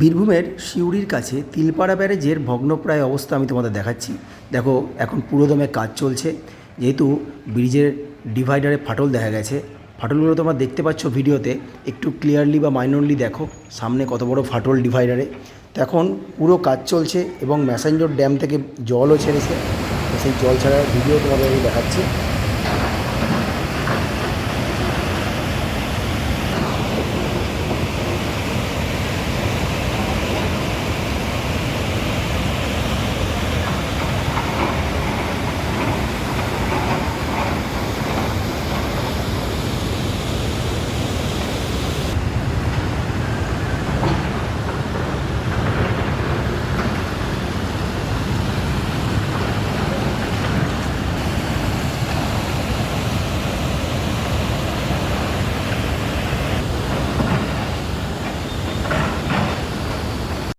বীরভূমের সিউড়ির কাছে তিলপাড়া ব্যারেজের ভগ্নপ্রায় অবস্থা আমি তোমাদের দেখাচ্ছি। দেখো, এখন পুরোদমে কাজ চলছে। যেহেতু ব্রিজের ডিভাইডারে ফাটল দেখা গেছে, ফাটলগুলো তোমরা দেখতে পাচ্ছ ভিডিওতে। একটু ক্লিয়ারলি বা মাইনরলি দেখো, সামনে কত বড় ফাটল ডিভাইডারে। তো এখন পুরো কাজ চলছে এবং ম্যাসেঞ্জর ড্যাম থেকে জলও ছেড়েছে। সেই জল ছাড়ার ভিডিও তোমাদের আমি দেখাচ্ছি।